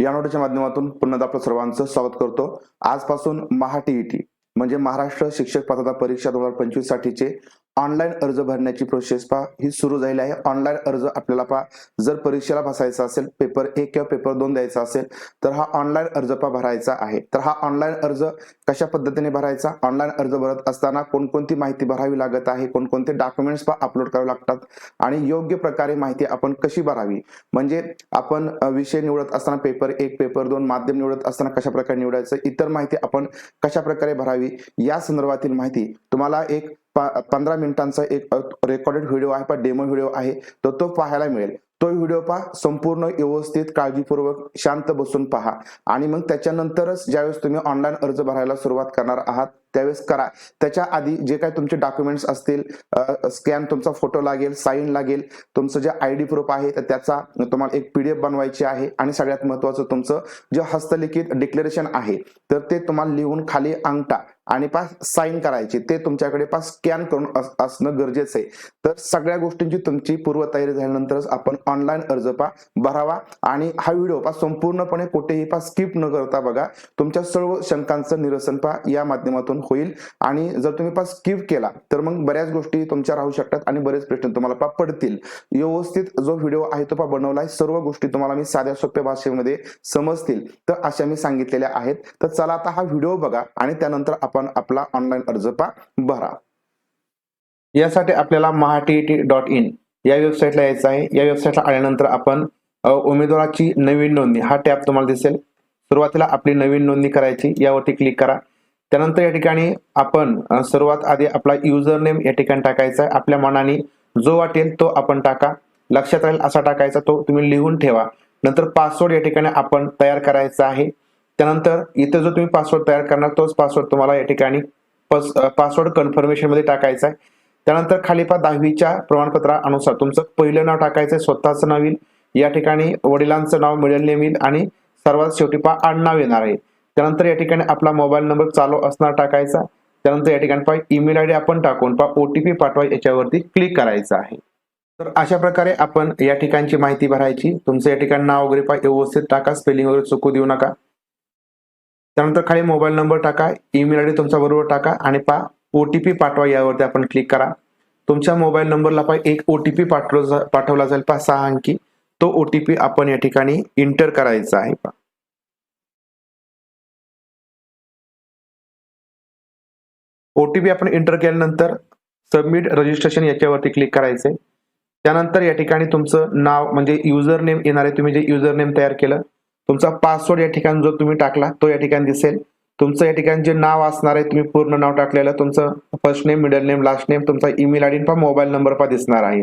या नोटीच्या माध्यमातून पुन्हा आपलं सर्वांचं स्वागत करतो. आजपासून महा टीईटी म्हणजे महाराष्ट्र शिक्षक पात्रता परीक्षा दोन हजार पंचवीस साठीचे ऑनलाईन अर्ज भरण्याची प्रोसेस पहा. ही सुरू झालेली आहे. ऑनलाईन अर्ज आपल्याला पहा. जर परीक्षेला बसायचा असेल पेपर एक किंवा पेपर दोन द्यायचा असेल तर हा ऑनलाईन अर्ज पहा भरायचा आहे. तर हा ऑनलाईन अर्ज कशा पद्धतीने भरायचा? ऑनलाईन अर्ज भरत असताना कोणकोणती माहिती भरावी लागत आहे? कोणकोणते डॉक्युमेंट्स पहा अपलोड करावे लागतात? आणि योग्य प्रकारे माहिती आपण कशी भरावी? म्हणजे आपण विषय निवडत असताना पेपर एक पेपर दोन माध्यम निवडत असताना कशा प्रकारे निवडायचं? इतर माहिती आपण कशा प्रकारे भरावी? या संदर्भातील माहिती तुम्हाला एक पंधरा मिनिटांचा एक रेकॉर्डेड व्हिडिओ आहे पण डेमो व्हिडिओ आहे. तर तो पाहायला मिळेल. तो व्हिडिओ पहा संपूर्ण व्यवस्थित काळजीपूर्वक शांत बसून पहा. आणि मग त्याच्यानंतरच ज्यावेळेस तुम्ही ऑनलाईन अर्ज भरायला सुरुवात करणार आहात त्यावेळेस करा. त्याच्या आधी जे काही तुमचे डॉक्युमेंट्स असतील स्कॅन तुमचा फोटो लागेल साईन लागेल तुमचं जे आय डी प्रूफ आहे तर त्याचा तुम्हाला एक पीडीएफ बनवायची आहे. आणि सगळ्यात महत्वाचं तुमचं जे हस्तलिखित डिक्लेरेशन आहे तर ते तुम्हाला लिहून खाली अंगठा आणि पास साईन करायची. ते तुमच्याकडे पास स्कॅन करून अस- असणं गरजेचं आहे. तर सगळ्या गोष्टींची तुमची पूर्वतयारी झाल्यानंतरच आपण ऑनलाईन अर्ज पा भरावा. आणि हा व्हिडिओ पा संपूर्णपणे कुठेही पा स्किप न करता बघा. तुमच्या सर्व शंकांचं निरसन पा या माध्यमातून होईल. आणि जर तुम्ही पा स्किप केला तर मग बऱ्याच गोष्टी तुमच्या राहू शकतात आणि बरेच प्रश्न तुम्हाला पा पडतील. व्यवस्थित जो व्हिडिओ आहे तो पा बनवलाय. सर्व गोष्टी तुम्हाला मी साध्या सोप्या भाषेमध्ये समजतील. तर अशा मी सांगितलेल्या आहेत. तर चला आता हा व्हिडिओ बघा आणि त्यानंतर आपण आपला ऑनलाईन अर्ज पा भरा. यासाठी आपल्याला महाटीटी डॉट इन या वेबसाईटला यायचं आहे. या वेबसाईटला आल्यानंतर आपण उमेदवाराची नवीन नोंदणी हा टॅब तुम्हाला दिसेल. सुरुवातीला आपली नवीन नोंदणी करायची यावरती क्लिक करा. त्यानंतर या ठिकाणी आपण सर्वात आधी आपला युजर नेम या ठिकाणी टाकायचा आहे. आपल्या मनाने जो वाटेल तो आपण टाका. लक्षात राहील असा टाकायचा तो तुम्ही लिहून ठेवा. नंतर पासवर्ड या ठिकाणी आपण तयार करायचा आहे. त्यानंतर इथे जो तुम्ही पासवर्ड तयार करणार तोच पासवर्ड तुम्हाला या ठिकाणी पासवर्ड कन्फर्मेशनमध्ये टाकायचा आहे. त्यानंतर खाली पा दहावीच्या प्रमाणपत्रानुसार तुमचं पहिलं नाव टाकायचं आहे स्वतःचं नाव येईल. या ठिकाणी वडिलांचं नाव मिळेल नेम येईल आणि सर्वात शेवटी पा आडनाव येणार आहे. त्यानंतर या ठिकाणी आपला मोबाईल नंबर चालू असणार टाकायचा त्यानंतर या ठिकाणी पा ईमेल आय डी आपण टाकून पा ओटीपी पाठवा याच्यावरती क्लिक करायचं आहे. तर अशा प्रकारे आपण या ठिकाणची माहिती भरायची. तुमचं या ठिकाणी नाव वगैरे पा व्यवस्थित टाका स्पेलिंग वगैरे चुकू देऊ नका. त्यानंतर खाली मोबाईल नंबर टाका ईमेल आय डी तुमचा बरोबर टाका आणि पा ओटीपी पाठवा यावरती आपण क्लिक करा. तुमच्या मोबाईल नंबरला पा एक ओटीपी पाठवला पाठवला जाईल. पा सहा अंकी. तो ओटीपी आपण या ठिकाणी इंटर करायचा आहे. पा ओटीपी आपण इंटर केल्यानंतर सबमिट रजिस्ट्रेशन याच्यावरती क्लिक करायचंय त्यानंतर या ठिकाणी तुमचं नाव म्हणजे युजर नेम येणार आहे. तुम्ही जे युजर नेम तयार केलं तुमचा पासवर्ड या ठिकाणी जो तुम्ही टाकला तो या ठिकाणी दिसेल. तुमचं या ठिकाणी जे नाव असणार आहे तुम्ही पूर्ण नाव टाकलेलं तुमचं first name middle name last name तुमचा ईमेल आय डी पा मोबाईल नंबर पहा दिसणार आहे.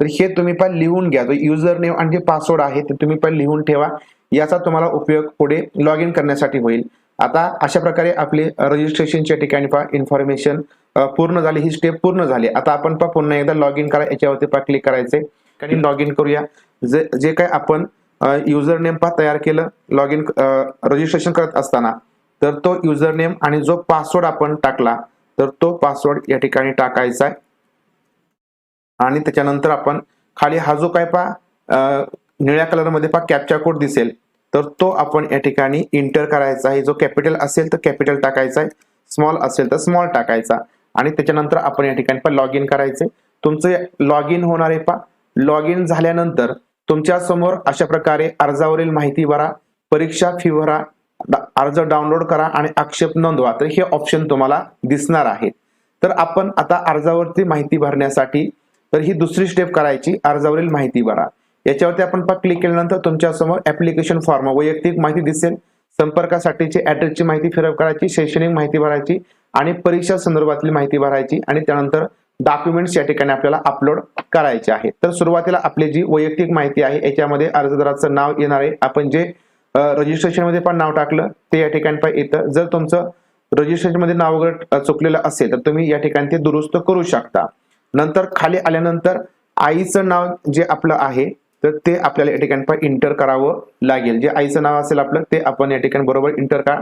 तर हे तुम्ही पण लिहून घ्या. जो युजर नेम आणि जे पासवर्ड आहे ते तुम्ही पण लिहून ठेवा. याचा तुम्हाला उपयोग पुढे लॉग इन करण्यासाठी होईल. आता अशा प्रकारे आपले रजिस्ट्रेशनच्या ठिकाणी पहा इन्फॉर्मेशन पूर्ण झाली ही स्टेप पूर्ण झाली. आता आपण पहा पुन्हा एकदा लॉग इन करा याच्यावरती पहा क्लिक करायचे आणि लॉग इन करूया. जे जे काय आपण युजर नेम पा तयार केलं लॉग इन रजिस्ट्रेशन करत असताना. तर तो युजर नेम आणि जो पासवर्ड आपण टाकला तर तो पासवर्ड या ठिकाणी टाकायचा आहे. आणि त्याच्यानंतर आपण खाली हा जो काय पा निळ्या कलरमध्ये पा कॅप्चा कोड दिसेल. तर तो आपण या ठिकाणी इंटर करायचा आहे. जो कॅपिटल असेल तर कॅपिटल टाकायचा आहे. स्मॉल असेल तर स्मॉल टाकायचा. आणि त्याच्यानंतर आपण या ठिकाणी पा लॉग इन करायचे. तुमचं लॉग इन होणार आहे पा. लॉग इन झाल्यानंतर तुमच्यासमोर अशा प्रकारे अर्जावरील माहिती भरा परीक्षा फी भरा अर्ज डाउनलोड करा आणि आक्षेप नोंदवा. तर हे ऑप्शन तुम्हाला दिसणार आहे तर आपण आता अर्जावरती माहिती भरण्यासाठी तर ही दुसरी स्टेप करायची अर्जावरील माहिती भरा. याच्यावरती आपण क्लिक केल्यानंतर तुमच्यासमोर ऍप्लिकेशन फॉर्म वैयक्तिक माहिती दिसेल. संपर्कासाठीची ऍड्रेसची माहिती फिरप करायची शैक्षणिक माहिती भरायची आणि परीक्षा संदर्भातली माहिती भरायची आणि त्यानंतर डॉक्युमेंट्स या ठिकाणी आपल्याला अपलोड करायचे आहे तर सुरुवातीला आपली जी वैयक्तिक माहिती आहे याच्यामध्ये अर्जदाराचं नाव येणार आहे. आपण जे रजिस्ट्रेशनमध्ये पण नाव टाकलं ते या ठिकाणी पण येतं. जर तुमचं रजिस्ट्रेशनमध्ये नाव वगैरे चुकलेलं असेल तर तुम्ही या ठिकाणी ते दुरुस्त करू शकता. नंतर खाली आल्यानंतर आईचं नाव जे आपलं आहे तर ते आपल्याला या ठिकाणी पण इंटर करावं लागेल. जे आईचं नाव असेल आपलं ते आपण या ठिकाणी बरोबर इंटर करा.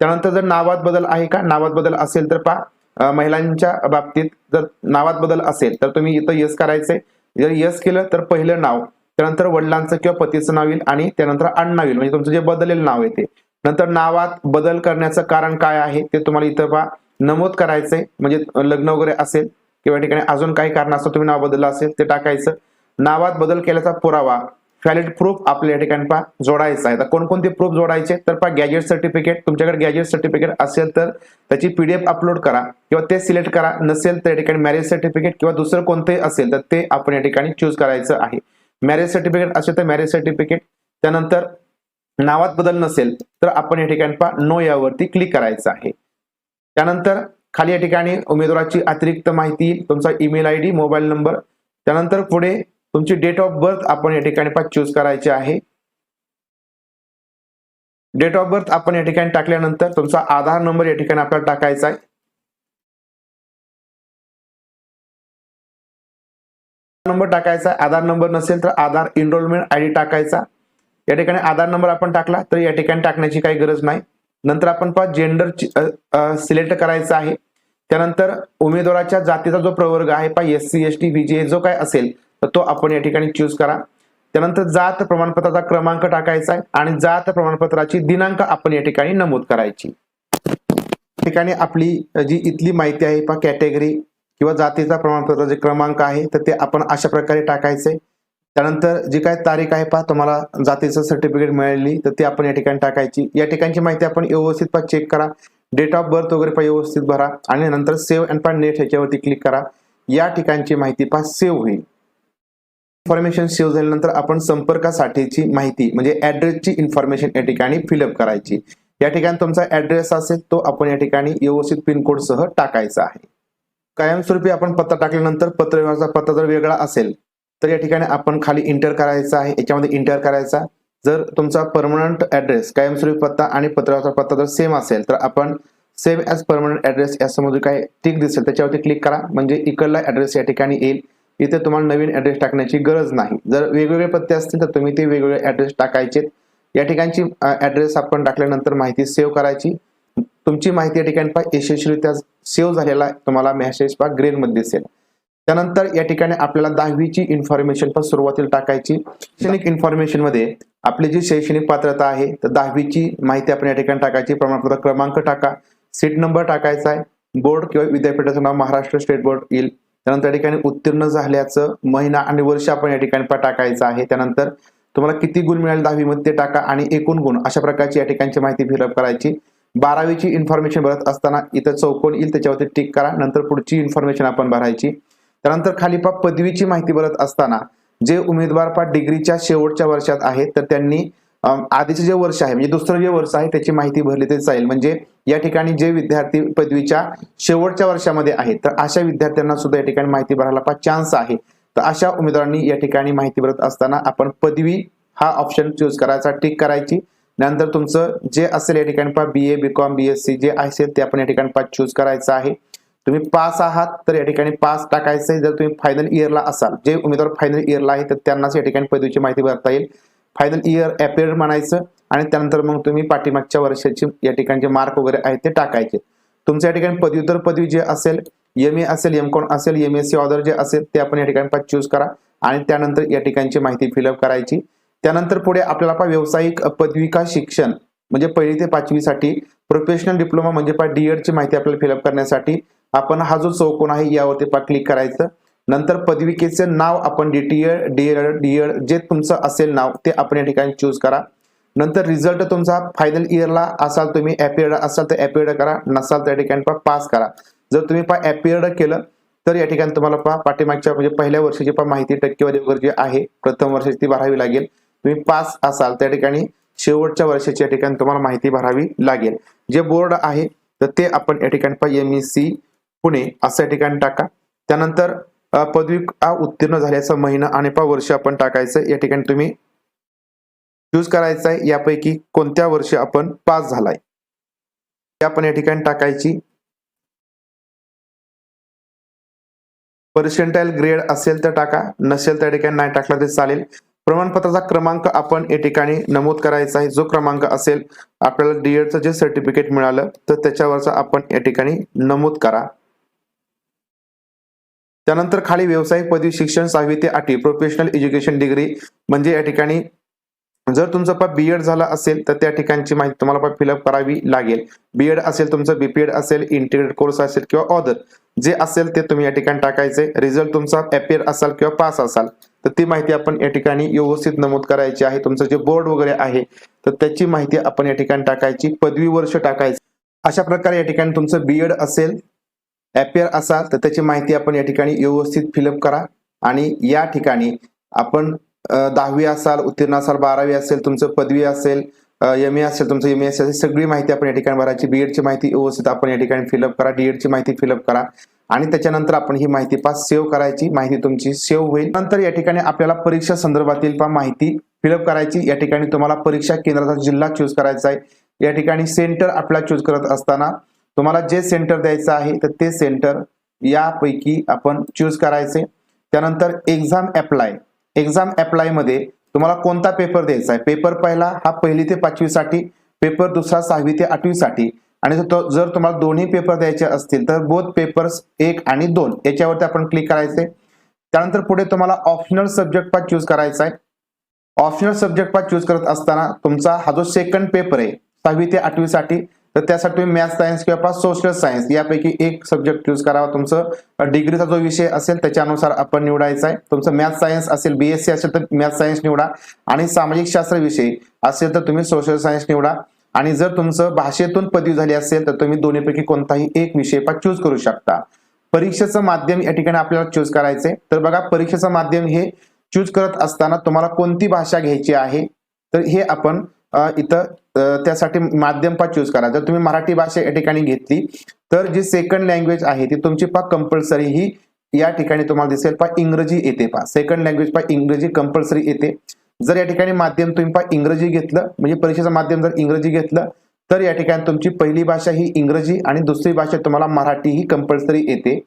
त्यानंतर जर नावात बदल आहे का? नावात बदल असेल तर पा महिलांच्या बाबतीत जर नावात बदल असेल तर तुम्ही इथं यस करायचंय. जर यस केलं तर पहिलं नाव त्यानंतर वडिलांचं किंवा पतीचं नाव येईल आणि त्यानंतर अण्णा येईल. म्हणजे तुमचं जे बदललेलं नाव आहे ते. नंतर नावात बदल करण्याचं कारण काय आहे ते तुम्हाला इथं पहा. नमूद करायचंय म्हणजे लग्न वगैरे असेल किंवा ठिकाणी अजून काही कारण असं तुम्ही नाव बदललं असेल ते टाकायचं. नावात बदल केल्याचा पुरावा व्हॅलिड प्रूफ आपल्या या ठिकाणी पहा जोडायचं आहे. तर कोणकोणते प्रूफ जोडायचे? तर पहा गॅजेट सर्टिफिकेट तुमच्याकडे गॅजेट सर्टिफिकेट असेल तर त्याची पीडीएफ अपलोड करा किंवा ते सिलेक्ट करा. नसेल तर या ठिकाणी मॅरेज सर्टिफिकेट किंवा दुसरं कोणतंही असेल तर ते आपण या ठिकाणी चूज करायचं आहे. मॅरेज सर्टिफिकेट असेल तर मॅरेज सर्टिफिकेट त्यानंतर नावात बदल नसेल तर आपण या ठिकाणी पहा नो यावरती क्लिक करायचं आहे. त्यानंतर खाली या ठिकाणी उमेदवाराची अतिरिक्त माहिती तुमचा email I D mobile number त्यानंतर पुढे तुमची डेट ऑफ बर्थ आपण या ठिकाणी पहा चूज करायची आहे. डेट ऑफ बर्थ आपण या ठिकाणी टाकल्यानंतर तुमचा आधार नंबर या ठिकाणी आपल्याला टाकायचा आहे. नंबर टाकायचा आधार नंबर नसेल तर आधार एनरोलमेंट आयडी टाकायचा. या ठिकाणी आधार नंबर आपण टाकला तर या ठिकाणी टाकण्याची काही गरज नाही. नंतर आपण पहा जेंडर सिलेक्ट करायचा आहे. त्यानंतर उमेदवाराच्या जातीचा जो प्रवर्ग आहे पहा S C S T V जो काय असेल तर तो आपण या ठिकाणी चूज करा. त्यानंतर जात प्रमाणपत्राचा क्रमांक टाकायचा आहे आणि जात प्रमाणपत्राची दिनांक आपण या ठिकाणी नमूद करायची. ठिकाणी आपली जी इथली माहिती आहे पहा कॅटेगरी किंवा जातीचा प्रमाणपत्र जे क्रमांक आहे तर ते आपण अशा प्रकारे टाकायचे. त्यानंतर जी काय तारीख आहे पहा तुम्हाला जातीचं सर्टिफिकेट मिळाली तर ते आपण या ठिकाणी टाकायची. या ठिकाणची माहिती आपण व्यवस्थित पहा चेक करा. डेट ऑफ बर्थ वगैरे पहा व्यवस्थित भरा. आणि नंतर सेव्ह अँड पा नेट ह्याच्यावरती क्लिक करा. या ठिकाणची माहिती पहा सेव्ह होईल. इन्फॉर्मेशन सेव्ह झाल्यानंतर आपण संपर्कासाठीची माहिती म्हणजे ऍड्रेसची इन्फॉर्मेशन या ठिकाणी फिलअप करायची. या ठिकाणी तुमचा ऍड्रेस असेल तो आपण या ठिकाणी व्यवस्थित पिनकोड सह टाकायचा आहे. कायमस्वरूपी आपण पत्ता टाकल्यानंतर पत्रव्यवहाराचा पत्ता जर वेगळा असेल तर या ठिकाणी आपण खाली इंटर करायचा आहे याच्यामध्ये इंटर करायचा. जर तुमचा परमनंट ऍड्रेस कायमस्वरूपी पत्ता आणि पत्रव्यवहाराचा पत्ता जर सेम असेल तर आपण सेम ॲज परमनंट ऍड्रेस यासमोर काय टिक दिसेल त्याच्यावरती क्लिक करा. म्हणजे इकडला ऍड्रेस या ठिकाणी येईल. इथे तुम्हाला नवीन ऍड्रेस टाकण्याची गरज नाही. जर वेगवेगळे पत्ते असतील तर तुम्ही ते वेगवेगळे ऍड्रेस टाकायचे या ठिकाणची ऍड्रेस आपण टाकल्यानंतर माहिती सेव्ह करायची. तुमची माहिती या ठिकाणी पहा यशस्वीरित्या सेव्ह झालेला तुम्हाला मेसेज पहा ग्रेनमध्ये दिसेल. त्यानंतर या ठिकाणी आपल्याला दहावीची इन्फॉर्मेशन पण सुरुवातीला टाकायची. शैक्षणिक इन्फॉर्मेशनमध्ये आपली जी शैक्षणिक पात्रता आहे तर दहावीची माहिती आपण या ठिकाणी टाकायची. प्रमाणपत्र क्रमांक टाका. सीट नंबर टाकायचा आहे. बोर्ड किंवा विद्यापीठाचं नाव महाराष्ट्र स्टेट बोर्ड येईल. त्यानंतर या ठिकाणी उत्तीर्ण झाल्याचं महिना आणि वर्ष आपण या ठिकाणी टाकायचं आहे. त्यानंतर तुम्हाला किती गुण मिळाले दहावीमध्ये ते टाका आणि एकूण गुण अशा प्रकारची या ठिकाणची माहिती फिलअप करायची. बारावीची इन्फॉर्मेशन भरत असताना इथं चौकोन येईल त्याच्यावरती टिक करा नंतर पुढची इन्फॉर्मेशन आपण भरायची. त्यानंतर खाली पा पदवीची माहिती भरत असताना जे उमेदवार पा डिग्रीच्या शेवटच्या वर्षात आहेत तर त्यांनी आधीचे जे वर्ष आहे म्हणजे दुसरं जे वर्ष आहे त्याची माहिती भरली तरी चालेल. म्हणजे या ठिकाणी जे विद्यार्थी पदवीच्या शेवटच्या वर्षामध्ये आहेत तर अशा विद्यार्थ्यांना सुद्धा या ठिकाणी माहिती भरायला चान्स आहे. तर अशा उमेदवारांनी या ठिकाणी माहिती भरत असताना आपण पदवी हा ऑप्शन चूज करायचा टिक करायची. नंतर तुमचं जे असेल या ठिकाणी पहा B A B Com B S C जे असेल ते आपण या ठिकाणी पा चूज करायचं आहे. तुम्ही पास आहात तर या ठिकाणी पास टाकायचं जर तुम्ही फायनल इयरला असाल जे उमेदवार फायनल इयरला आहे तर त्यांनाच या ठिकाणी पदवीची माहिती भरता येईल. फायनल इयर अपेअर म्हणायचं आणि त्यानंतर मग तुम्ही पाठीमागच्या वर्षाची या ठिकाणचे मार्क वगैरे आहेत ते टाकायचे. तुमच्या या ठिकाणी पदव्युत्तर पदवी जे असेल एम ए असेल एम कॉन असेल एम एस सी ऑर्डर जे असेल ते आपण या ठिकाणी चूज करा आणि त्यानंतर या ठिकाणची माहिती फिलअप करायची. त्यानंतर पुढे आपल्याला पा व्यावसायिक पदविका शिक्षण म्हणजे पहिली ते पाचवीसाठी प्रोफेशनल डिप्लोमा म्हणजे पा ची माहिती आपल्याला फिलअप करण्यासाठी आपण हा जो चौकोन आहे यावरती पा क्लिक करायचं. नंतर पदविकेचं नाव आपण डीटीएड डीएड डीएड जे तुमचं असेल नाव ते आपण या ठिकाणी चूज करा. नंतर रिझल्ट तुमचा फायनल इयरला असाल तुम्ही ॲपियर्ड असाल तर अपियर्ड करा नसाल तर या ठिकाणी पा पास करा. जर तुम्ही पा अपियर्ड केलं तर या ठिकाणी तुम्हाला पहा पाठीमागच्या म्हणजे पहिल्या वर्षाची पहा माहिती टक्केवारी वगैरे जी आहे प्रथम वर्षाची ती भरावी लागेल. तुम्ही पास असाल त्या ठिकाणी शेवटच्या वर्षाची या ठिकाणी तुम्हाला माहिती भरावी लागेल. जे बोर्ड आहे तर ते आपण या ठिकाणी पहा एम ई सी पुणे असं या ठिकाणी टाका. त्यानंतर पदवी उत्तीर्ण झाल्याचा महिना आणि पा वर्ष आपण टाकायचं. या ठिकाणी तुम्ही चूज करायचं आहे यापैकी कोणत्या वर्षी आपण पास झालाय? ते आपण या ठिकाणी टाकायची. पर्सेंटाईल ग्रेड असेल तर टाका. नसेल त्या ठिकाणी नाही टाकला तर चालेल. प्रमाणपत्राचा क्रमांक आपण या ठिकाणी नमूद करायचा आहे. जो क्रमांक असेल आपल्याला डीएडचं जे सर्टिफिकेट मिळालं तर त्याच्यावरचा आपण या ठिकाणी नमूद करा. त्यानंतर खाली व्यावसायिक पदवी शिक्षण सहावी ते आठवी प्रोफेशनल एज्युकेशन डिग्री म्हणजे या ठिकाणी जर तुमचं पा बीएड झालं असेल तर त्या ठिकाणची माहिती तुम्हाला फिलअप करावी लागेल. बीएड असेल तुमचं बीपीएड असेल इंटिग्रेटेड कोर्स असेल किंवा ऑदर जे असेल ते तुम्ही या ठिकाणी टाकायचे. रिझल्ट तुमचा अपेअर असाल किंवा पास असाल तर ती माहिती आपण या ठिकाणी व्यवस्थित नमूद करायची आहे. तुमचं जे बोर्ड वगैरे आहे तर त्याची माहिती आपण या ठिकाणी टाकायची. पदवी वर्ष टाकायची. अशा प्रकारे या ठिकाणी तुमचं बीएड असेल ॲपियर असाल तर त्याची माहिती आपण या ठिकाणी व्यवस्थित फिलअप करा. आणि या ठिकाणी आपण दहावी असाल उत्तीर्ण असाल बारावी असेल तुमचं पदवी असेल एम ए असेल तुमचं एम ए असेल सगळी माहिती आपण या ठिकाणी भरायची. बी ची माहिती व्यवस्थित आपण या ठिकाणी फिलअप करा. डी ची माहिती फिलअप करा. आणि त्याच्यानंतर आपण ही माहिती पास सेव्ह करायची. माहिती तुमची सेव्ह होईल. नंतर या ठिकाणी आपल्याला परीक्षा संदर्भातील पण माहिती फिलअप करायची. या ठिकाणी तुम्हाला परीक्षा केंद्राचा जिल्हा चूज करायचा आहे. या ठिकाणी सेंटर आपला चूज करत असताना तुम्हाला जे सेंटर द्यायचं आहे तर ते सेंटर यापैकी आपण चूज करायचे. त्यानंतर एक्झाम अप्लाय एक्झाम अप्लायमध्ये तुम्हाला कोणता पेपर द्यायचा आहे? पेपर पहिला हा पहिली ते पाचवीसाठी पेपर दुसरा सहावी ते आठवीसाठी. आणि जर तो- जर तुम्हाला दोन्ही पेपर द्यायचे असतील तर बोथ पेपर्स एक आणि दोन याच्यावरती आपण क्लिक करायचे. त्यानंतर पुढे तुम्हाला ऑप्शनल सब्जेक्ट पाच चूज करायचा आहे. ऑप्शनल सब्जेक्ट पाच चूज करत असताना तुमचा हा जो सेकंड पेपर आहे सहावी ते आठवीसाठी तर त्यासाठी तुम्ही मॅथ सायन्स किंवा सोशल सायन्स यापैकी एक सब्जेक्ट चूज करावा. तुमचं डिग्रीचा जो विषय असेल त्याच्यानुसार आपण निवडायचा आहे. तुमचं मॅथ सायन्स असेल बीएससी असेल तर मॅथ सायन्स निवडा. आणि सामाजिक शास्त्र विषय असेल तर तुम्ही सोशल सायन्स निवडा. आणि जर तुमचं भाषेतून पदवी झाली असेल तर तुम्ही दोन्हीपैकी कोणताही एक विषय चूज करू शकता. परीक्षेचं माध्यम या ठिकाणी आपल्याला चूज करायचंय. तर बघा परीक्षेचं माध्यम हे चूज करत असताना तुम्हाला कोणती भाषा घ्यायची आहे? तर हे आपण इथं त्यासाठी माध्यम पाच चूज करा. जर तुम्ही मराठी भाषा या ठिकाणी घेतली तर जी सेकंड लँग्वेज आहे ती तुमची पा कंपल्सरी ही या ठिकाणी तुम्हाला दिसेल. पा इंग्रजी येते पा सेकंड लँग्वेज पा इंग्रजी कंपल्सरी येते. जर या ठिकाणी माध्यम तुम्ही पा इंग्रजी घेतलं म्हणजे परीक्षेचं माध्यम जर इंग्रजी घेतलं तर या ठिकाणी तुमची पहिली भाषा ही इंग्रजी आणि दुसरी भाषा तुम्हाला मराठी ही कंपल्सरी येते.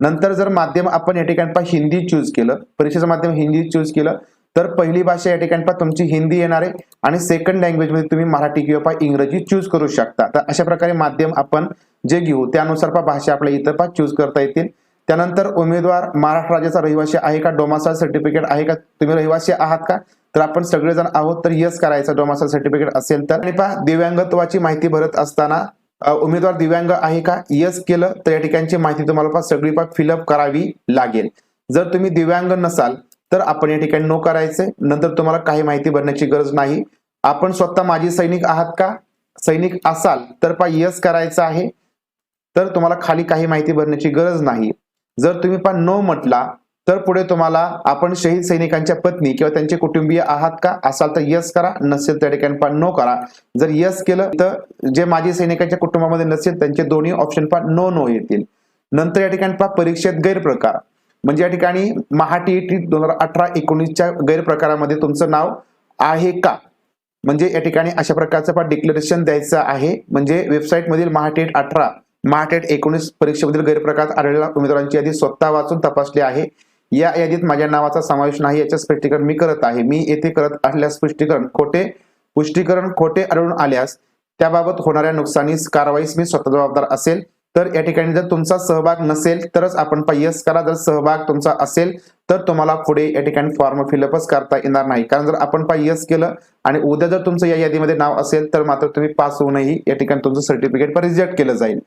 नंतर जर माध्यम आपण या ठिकाणी पा हिंदी चूज केलं परीक्षेचं माध्यम हिंदी चूज केलं तर पहिली भाषा या ठिकाणी पहा तुमची हिंदी येणार आहे आणि सेकंड लँग्वेजमध्ये तुम्ही मराठी किंवा इंग्रजी चूज करू शकता. तर अशा प्रकारे माध्यम आपण जे घेऊ त्यानुसार पहा भाषा आपल्या इथं पहा चूज करता येतील. त्यानंतर उमेदवार महाराष्ट्र राज्याचा रहिवासी आहे का? डोमासाल सर्टिफिकेट आहे का? तुम्ही रहिवासी आहात का? तर आपण सगळेजण आहोत तर यस करायचं डोमासाल सर्टिफिकेट असेल तर. आणि पहा दिव्यांगत्वाची माहिती भरत असताना उमेदवार दिव्यांग आहे का? यस केलं तर या ठिकाणची माहिती तुम्हाला पहा सगळी पहा फिलअप करावी लागेल. जर तुम्ही दिव्यांग नसाल तर आपण या ठिकाणी नो करायचे नंतर तुम्हाला काही माहिती भरण्याची गरज नाही. आपण स्वतः माजी सैनिक आहात का? सैनिक असाल तर पा यस करायचं आहे. तर तुम्हाला खाली काही माहिती भरण्याची गरज नाही. जर तुम्ही पण नो म्हटला तर पुढे तुम्हाला आपण शहीद सैनिकांच्या पत्नी किंवा त्यांचे कुटुंबीय आहात का? असाल तर यस करा. नसेल त्या ठिकाणी पण नो करा. जर यस केलं तर जे माजी सैनिकांच्या कुटुंबामध्ये नसेल त्यांचे दोन्ही ऑप्शन पण नो नो येतील. नंतर या ठिकाणी पहा परीक्षेत गैरप्रकार. म्हणजे या ठिकाणी महाटीईटी दोन हजार अठरा एकोणीसच्या गैरप्रकारामध्ये तुमचं नाव आहे का? म्हणजे या ठिकाणी अशा प्रकारचं पण डिक्लेरेशन द्यायचं आहे. म्हणजे वेबसाईट मधील महाटेट अठरा महाटेट एकोणीस परीक्षेमधील गैरप्रकार आढळलेल्या उमेदवारांची यादी स्वतः वाचून तपासली आहे. या यादीत माझ्या नावाचा समावेश नाही याचे स्पष्टीकरण मी करत आहे. मी येथे करत असल्यास स्पष्टीकरण खोटे पुष्टीकरण खोटे आढळून आल्यास त्याबाबत होणाऱ्या नुकसानीस कारवाईस मी स्वतः जबाबदार असेल. तर या ठिकाणी जर तुमचा सहभाग नसेल तरच आपण यस करा. जर सहभाग तुमचा असेल तर तुम्हाला पुढे या ठिकाणी फॉर्म फिलअपच करता येणार नाही. कारण जर आपण यस केलं आणि उद्या जर तुमचं या यादीमध्ये नाव असेल तर मात्र तुम्ही पास होऊनही या ठिकाणी तुमचं सर्टिफिकेट पण रिजेक्ट केलं जाईल.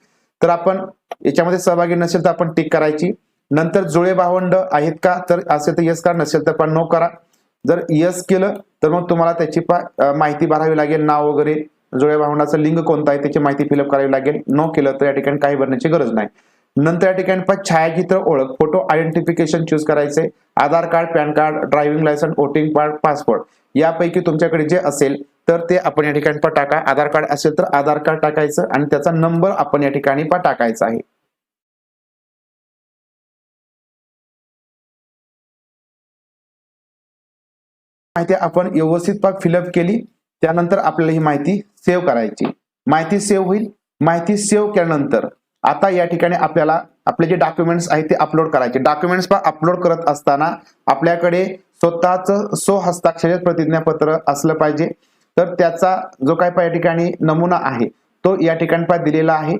तर आपण याच्यामध्ये सहभागी नसेल तर आपण टिक करायची. नंतर जुळे भावंड आहेत का? तर असेल तर यस करा नसेल तर पण नो करा. जर यस केलं तर मग तुम्हाला त्याची माहिती भरावी लागेल नाव वगैरे. जुळ्या भावंडाचा लिंग कोणता आहे त्याची माहिती फिलअप करावी लागेल. नो केलं तर या ठिकाणी काही भरण्याची गरज नाही. नंतर या ठिकाणी पण छायाचित्र ओळख फोटो आयडेंटिफिकेशन चूज करायचे. Aadhaar card PAN card driving licence voting card passport यापैकी तुमच्याकडे जे असेल तर ते आपण या ठिकाणी पण टाका. आधार कार्ड असेल तर आधार कार्ड टाकायचं आणि त्याचा नंबर आपण या ठिकाणी पण टाकायचा आहे. माहिती आपण व्यवस्थित पाक फिलअप केली. त्यानंतर आपल्याला ही माहिती सेव्ह करायची. माहिती सेव्ह होईल. माहिती सेव्ह केल्यानंतर आता या ठिकाणी आपल्याला आपले जे डॉक्युमेंट्स आहेत ते अपलोड करायचे. डॉक्युमेंट्स पण अपलोड करत असताना आपल्याकडे स्वतःच सो हस्ताक्षरित प्रतिज्ञापत्र असलं पाहिजे. तर त्याचा जो काय पा या ठिकाणी नमुना आहे तो या ठिकाणी पा दिलेला आहे.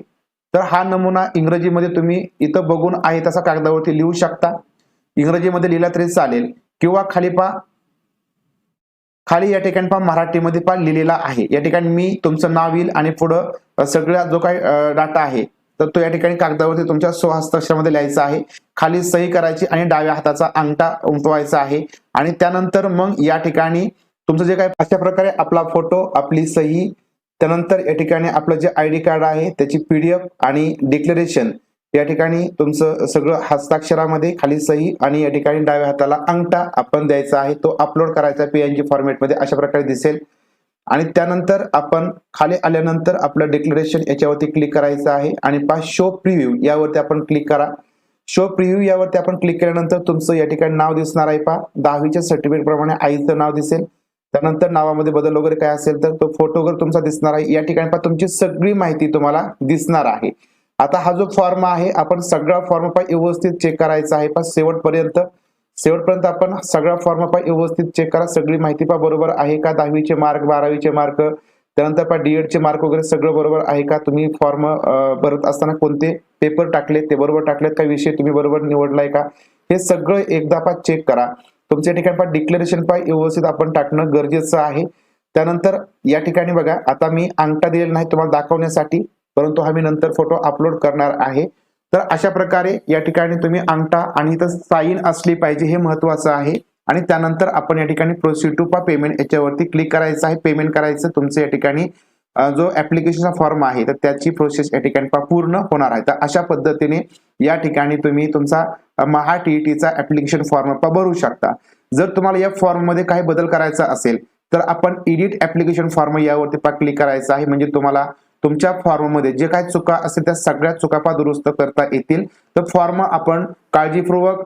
तर हा नमुना इंग्रजीमध्ये तुम्ही इथं बघून आहे तसा कागदावरती लिहू शकता. इंग्रजीमध्ये लिहिला तरी चालेल. किंवा खाली पा खाली या ठिकाणी पहा मराठीमध्ये पहा लिहिलेला आहे. या ठिकाणी मी तुमचं नाव येईल आणि पुढं सगळा जो काही डाटा आहे तर तो या ठिकाणी कागदावरती तुमच्या स्वहस्ताक्षरामध्ये लिहायचा आहे. खाली सही करायची आणि डाव्या हाताचा अंगठा उमटवायचा आहे. आणि त्यानंतर मग या ठिकाणी तुमचं जे काही अशा प्रकारे आपला फोटो आपली सही त्यानंतर या ठिकाणी आपलं जे आय डी कार्ड आहे त्याची पीडीएफ आणि डिक्लेरेशन या ठिकाणी तुमचं सगळं हस्ताक्षरामध्ये खाली सही आणि या ठिकाणी डाव्या हाताला अंगठा आपण द्यायचा आहे. तो अपलोड करायचा पीएनजी फॉर्मॅटमध्ये अशा प्रकारे दिसेल. आणि त्यानंतर आपण खाली आल्यानंतर आपलं डिक्लेरेशन याच्यावरती क्लिक करायचं आहे. आणि पा शो प्रिव्ह्यू यावरती आपण क्लिक करा. शो प्रिव्ह्यू यावरती आपण क्लिक केल्यानंतर तुमचं या ठिकाणी नाव दिसणार आहे पा दहावीच्या सर्टिफिकेट प्रमाणे आईचं नाव दिसेल. त्यानंतर नावामध्ये बदल वगैरे काय असेल तर तो फोटो वगैरे तुमचा दिसणार आहे. या ठिकाणी पहा तुमची सगळी माहिती तुम्हाला दिसणार आहे. आता हा जो फॉर्म आहे आपण सगळा फॉर्म पा व्यवस्थित चेक करायचा आहे. पण शेवटपर्यंत शेवटपर्यंत आपण सगळा फॉर्म पा व्यवस्थित चेक करा. सगळी माहिती पा बरोबर आहे का? दहावीचे मार्क बारावीचे मार्क त्यानंतर पा डीएडचे मार्क वगैरे सगळं बरोबर आहे का? तुम्ही फॉर्म भरत असताना कोणते पेपर टाकले ते बरोबर टाकलेत का? विषय तुम्ही बरोबर निवडलाय का? हे सगळं एकदा पा चेक करा. तुमच्या ठिकाणी पा डिक्लेरेशन पाय व्यवस्थित आपण टाकणं गरजेचं आहे. त्यानंतर या ठिकाणी बघा आता मी अंगठा दिलेला नाही तुम्हाला दाखवण्यासाठी. परंतु हा मी नंतर फोटो अपलोड करणार आहे. तर अशा प्रकारे या ठिकाणी तुम्ही अंगठा आणि इथं साईन असली पाहिजे हे महत्वाचं आहे. आणि त्यानंतर आपण या ठिकाणी प्रोसीड टू पा पेमेंट याच्यावरती क्लिक करायचं आहे. पेमेंट करायचं तुमचं या ठिकाणी जो ऍप्लिकेशनचा फॉर्म आहे तर त्याची प्रोसेस या ठिकाणी पहा पूर्ण होणार आहे. तर अशा पद्धतीने या ठिकाणी तुम्ही तुमचा महा टीईटीचा ऍप्लिकेशन फॉर्म भरू शकता. जर तुम्हाला या फॉर्ममध्ये काही बदल करायचा असेल तर आपण एडिट ऍप्लिकेशन फॉर्म यावरती पा क्लिक करायचं आहे. म्हणजे तुम्हाला तुमच्या फॉर्ममध्ये जे काही चुका असेल त्या सगळ्या चुकापा दुरुस्त करता येतील. तर फॉर्म आपण काळजीपूर्वक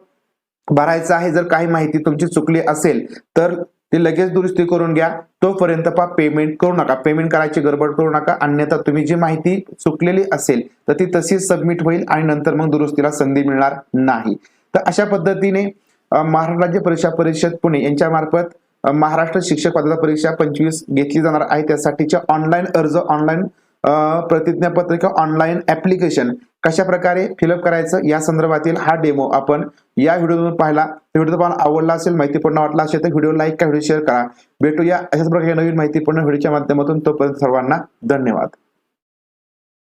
भरायचा आहे. जर काही माहिती तुमची चुकली असेल तर ते लगेच दुरुस्ती करून घ्या. तोपर्यंत पा पेमेंट करू नका. पेमेंट करायची गडबड करू नका. अन्यथा तुम्ही जी माहिती चुकलेली असेल तर ती तशीच सबमिट होईल आणि नंतर मग दुरुस्तीला संधी मिळणार नाही. तर अशा पद्धतीने महाराष्ट्र राज्य परीक्षा परिषद पुणे यांच्या मार्फत महाराष्ट्र शिक्षक पदाचा परीक्षा पंचवीस घेतली जाणार आहे. त्यासाठीच्या ऑनलाईन अर्ज ऑनलाईन प्रतिज्ञापत्र किंवा ऑनलाईन ऍप्लिकेशन कशा प्रकारे फिलअप करायचं? या संदर्भातील हा डेमो आपण या व्हिडिओमधून पाहिला. व्हिडिओ तुम्हाला आवडला असेल माहितीपूर्ण वाटला असेल तर व्हिडिओ लाईक का व्हिडिओ शेअर करा. भेटूया अशाच प्रकारे नवीन माहितीपूर्ण व्हिडिओच्या माध्यमातून. तोपर्यंत सर्वांना धन्यवाद.